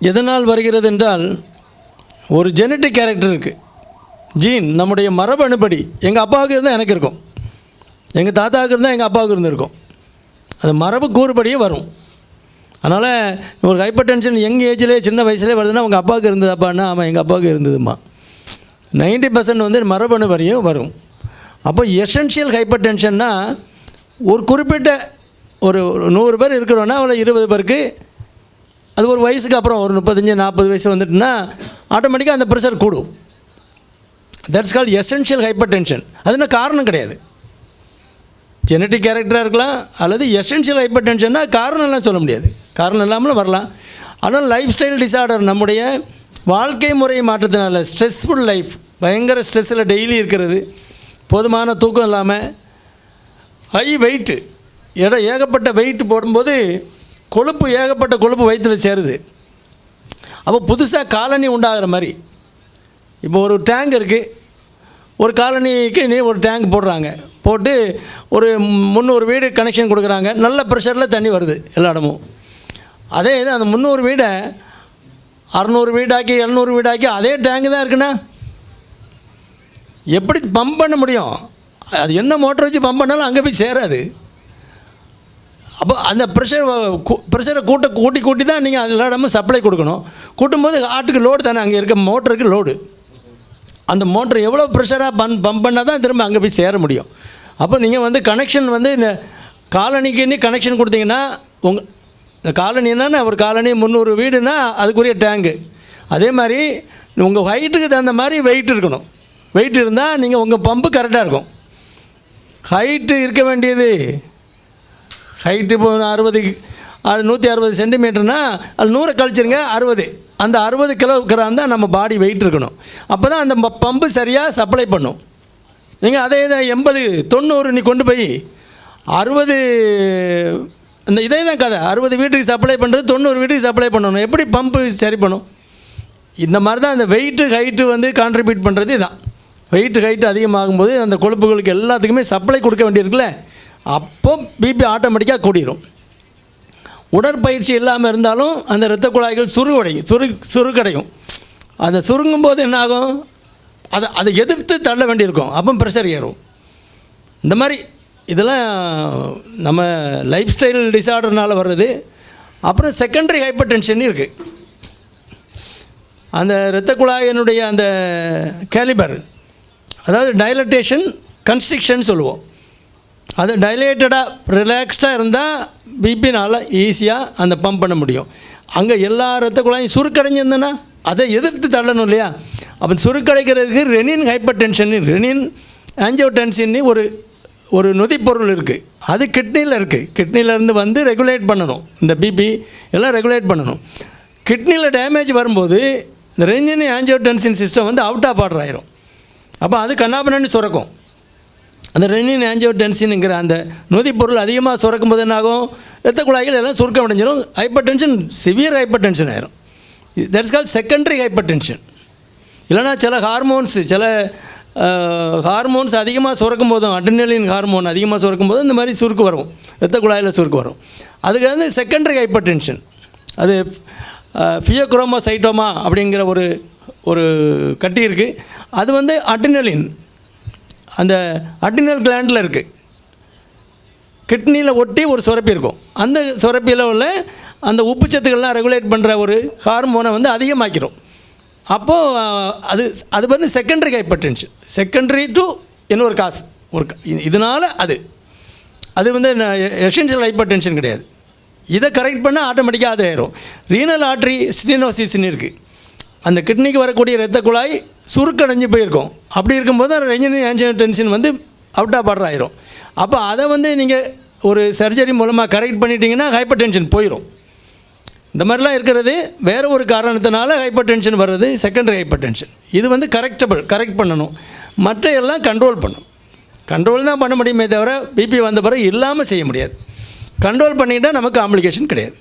எதனால் வருகிறது என்றால் ஒரு ஜெனட்டிக் கேரக்டர் இருக்குது ஜீன் நம்முடைய மரபணுப்படி எங்கள் அப்பாவுக்கு இருந்தால் எனக்கு இருக்கும். எங்கள் தாத்தாவுக்கு இருந்தால் எங்கள் அப்பாவுக்கு இருந்திருக்கும் அது மரபு கூறுபடியே வரும். அதனால் ஒரு ஹைப்பர் டென்ஷன் யங் ஏஜ்லேயே சின்ன வயசுலேயே வருதுன்னா உங்கள் அப்பாவுக்கு இருந்தது அப்பான்னா ஆமாம் எங்கள் அப்பாவுக்கு இருந்ததுமா நைன்டி பர்சன்ட் வந்து மரபணு வரையும் வரும். அப்போ எசென்ஷியல் ஹைப்பர் டென்ஷன்னா ஒரு குறிப்பிட்ட ஒரு ஒரு நூறு பேர் இருக்கிறோன்னா அதில் இருபது பேருக்கு அது ஒரு வயசுக்கு அப்புறம் ஒரு முப்பத்தஞ்சு நாற்பது வயசு வந்துட்டுன்னா ஆட்டோமேட்டிக்காக அந்த ப்ரெஷர் கூடும். That's call essential hypertension அது காரணம் கிடையாது. ஜெனட்டிக் கேரக்டராக இருக்கலாம் அல்லது எசென்ஷியல் ஹைப்பர் டென்ஷன்னா காரணம்லாம் சொல்ல முடியாது. காரணம் இல்லாமலும் வரலாம். ஆனால் லைஃப் ஸ்டைல் டிசார்டர் நம்முடைய வாழ்க்கை முறை மாற்றத்தினால ஸ்ட்ரெஸ்ஃபுல் லைஃப் பயங்கர ஸ்ட்ரெஸ்ஸில் டெய்லி இருக்கிறது. போதுமான தூக்கம் இல்லாமல் ஹை வெயிட்டு எடை ஏகப்பட்ட வெயிட் போடும்போது கொழுப்பு ஏகப்பட்ட கொழுப்பு வயிற்றில் சேருது. அப்போ புதுசாக காலனி உண்டாகிற மாதிரி. இப்போ ஒரு டேங்க் இருக்குது ஒரு காலனிக்கு நீ ஒரு டேங்க் போடுறாங்க. போட்டு ஒரு முந்நூறு வீடு கனெக்ஷன் கொடுக்குறாங்க. நல்ல ப்ரெஷரில் தண்ணி வருது எல்லா இடமும். அதே இது அந்த முந்நூறு வீடை அறநூறு வீடாக்கி எழுநூறு வீடாக்கி அதே டேங்கு தான் இருக்குண்ணா. எப்படி பம்ப் பண்ண முடியும்? அது என்ன மோட்டர் வச்சு பம்ப் பண்ணாலும் அங்கே போய் சேராது. அப்போ அந்த ப்ரெஷர் ப்ரெஷரை கூட்ட கூட்டி கூட்டி தான் நீங்கள் எல்லா இடமும் சப்ளை கொடுக்கணும். கூட்டும்போது ஆட்டுக்கு லோடு தானே அங்கே இருக்க மோட்டருக்கு லோடு அந்த மோட்டர் எவ்வளோ ப்ரெஷராக பம் பம்ப் பண்ணால் தான் திரும்ப அங்கே போய் சேர முடியும். அப்போ நீங்கள் வந்து கனெக்ஷன் வந்து இந்த காலனிக்குன்னு கனெக்ஷன் கொடுத்தீங்கன்னா உங்கள் இந்த காலனின்னா ஒரு காலனி முந்நூறு வீடுனா அதுக்குரிய டேங்கு அதே மாதிரி உங்கள் ஹைட்டுக்கு தகுந்த மாதிரி வெயிட் இருக்கணும். வெயிட் இருந்தால் நீங்கள் உங்கள் பம்பு கரெக்டாக இருக்கும். ஹைட்டு இருக்க வேண்டியது ஹைட்டு இப்போ அறுபது நூற்றி அறுபது சென்டிமீட்டர்னா அது நூறை கழிச்சிருங்க அறுபது. அந்த அறுபது கிலோ கிராம் தான் நம்ம பாடி வெயிட் இருக்கணும். அப்போ தான் அந்த ப- பம்பு சரியாக சப்ளை பண்ணும். நீங்கள் அதே தான் எண்பது தொண்ணூறு நீ கொண்டு போய் அறுபது இந்த இதே தான் கதை. அறுபது வீட்டுக்கு சப்ளை பண்ணுறது தொண்ணூறு வீட்டுக்கு சப்ளை பண்ணணும். எப்படி பம்பு சரி பண்ணும்? இந்த மாதிரி தான் அந்த வெயிட்டு ஹைட்டு வந்து கான்ட்ரிபியூட் பண்ணுறது இதுதான் வெயிட்டு ஹைட்டு அதிகமாகும்போது அந்த கொழுப்புகளுக்கு எல்லாத்துக்குமே சப்ளை கொடுக்க வேண்டியிருக்குல்ல அப்போ பிபி ஆட்டோமேட்டிக்காக கூடிரும். உடற்பயிற்சி இல்லாமல் இருந்தாலும் அந்த இரத்த குழாய்கள் சுருகடையும் சுரு சுருக்கடையும் அந்த சுருங்கும் போது என்னாகும்? அதை அதை எதிர்த்து தள்ள வேண்டியிருக்கும். அப்போ ப்ரெஷர் ஏறும். இந்த மாதிரி இதெல்லாம் நம்ம லைஃப் ஸ்டைல் டிசார்டர்னால் வர்றது. அப்புறம் செகண்டரி ஹைப்பர் டென்ஷன் இருக்குது அந்த இரத்த குழாயினுடைய அந்த கேலிபர் அதாவது டைலட்டேஷன் கன்ஸ்ட்ரிக்ஷன் சொல்லுவோம். அது டைலேட்டடாக ரிலாக்ஸ்டாக இருந்தால் பிபினால் ஈஸியாக அந்த பம்ப் பண்ண முடியும். அங்கே எல்லா ரத்த குழாயும் சுருக்கடைஞ்சிருந்தேன்னா அதை எதிர்த்து தள்ளணும் இல்லையா? அப்போ சுருக்கடைக்கிறதுக்கு ரெனின் ஹைப்பர் டென்ஷன் ரெனின் ஆஞ்சியோடென்சின்னு ஒரு ஒரு நொதிப்பொருள் இருக்குது அது கிட்னியில் இருக்குது கிட்னிலேருந்து வந்து ரெகுலேட் பண்ணணும். இந்த பிபி எல்லாம் ரெகுலேட் பண்ணணும். கிட்னியில் டேமேஜ் வரும்போது இந்த ரெனின் ஆஞ்சியோடென்சின் சிஸ்டம் வந்து அவுட் ஆஃப் ஆர்டர் ஆயிரும். அப்போ அது கண்ணாபனன்னு சுரக்கும். அந்த ரெனின் ஆஞ்சியோடென்சின்ங்கிற அந்த நொதிப்பொருள் அதிகமாக சுரக்கும் போது என்னாகும்? ரத்த குழாய்கள் எல்லாம் சுருக்கம் அடைஞ்சிடும் hypertension severe hypertension ஆயிரும். That's call secondary hypertension இல்லைனா சில ஹார்மோன்ஸ் சில ஹார்மோன்ஸ் அதிகமாக சுரக்கும் போதும் அட்ரினலின் ஹார்மோன் அதிகமாக சுரக்கும் போது இந்த மாதிரி சுருக்கு வரும். ரத்த குழாயில் சுருக்கு வரும். அதுக்கு வந்து செகண்டரி ஹைப்பர் டென்ஷன் அது ஃபியோக்ரோமோசைட்டோமா அப்படிங்கிற ஒரு ஒரு கட்டி இருக்குது அது வந்து அட்ரினலின் அந்த அட்ரினல் கிளாண்டில் இருக்குது கிட்னியில் ஒட்டி ஒரு சுரப்பி இருக்கும். அந்த சுரப்பியில் உள்ள அந்த உப்புச்சத்துக்கள்லாம் ரெகுலேட் பண்ணுற ஒரு ஹார்மோனை வந்து அதிகமாக்கிடும் அப்போது அது அது வந்து செகண்டரி ஹைப்பர்டென்ஷன் செகண்டரி டு இன்னொரு காசு. ஒரு இதனால் அது. அது வந்து எசென்ஷியல் ஹைப்பர் டென்ஷன் கிடையாது. இதை கரெக்ட் பண்ணால் ஆட்டோமேட்டிக்காக அது ஆயிரும். ரீனல் ஆட்ரி ஸ்டினோசிஸ்ன்னு இருக்குது அந்த கிட்னிக்கு வரக்கூடிய இரத்த குழாய் சுருக்கடைஞ்சு போயிருக்கும். அப்படி இருக்கும்போது அந்த renin angiotensin out of அப்போ அதை வந்து நீங்கள் ஒரு சர்ஜரி மூலமாக கரெக்ட் பண்ணிட்டீங்கன்னா ஹைப்பர் டென்ஷன் போயிடும் இந்த மாதிரிலாம் இருக்கிறது வேறு ஒரு காரணத்தினால ஹைப்பர் டென்ஷன் வர்றது செகண்டரி ஹைப்பர் டென்ஷன் இது வந்து கரெக்டபிள் கரெக்ட் பண்ணணும். மற்ற எல்லாம் கண்ட்ரோல் பண்ணும். கண்ட்ரோல் தான் பண்ண முடியுமே தவிர பிபி வந்த பிறகு இல்லாமல் செய்ய முடியாது. கண்ட்ரோல் பண்ணிட்டால் நமக்கு காம்ப்ளிகேஷன் கிடையாது.